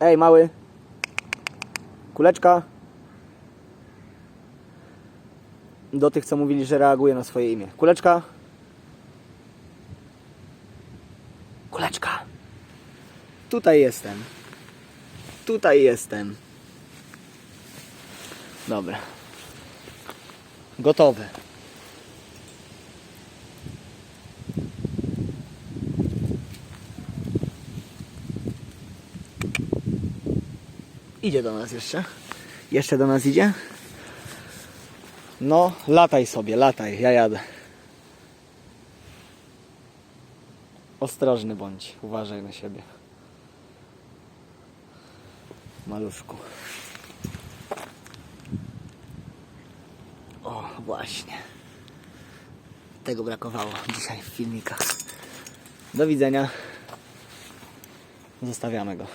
Ej, mały. Kuleczka. Do tych, co mówili, że reaguje na swoje imię. Kuleczka. Kuleczka. Tutaj jestem. Tutaj jestem. Dobra. Gotowy. Idzie do nas jeszcze. Jeszcze do nas idzie. No, lataj sobie, lataj, ja jadę. Ostrożny bądź, uważaj na siebie. Maluszku. O, właśnie. Tego brakowało dzisiaj w filmikach. Do widzenia. Zostawiamy go.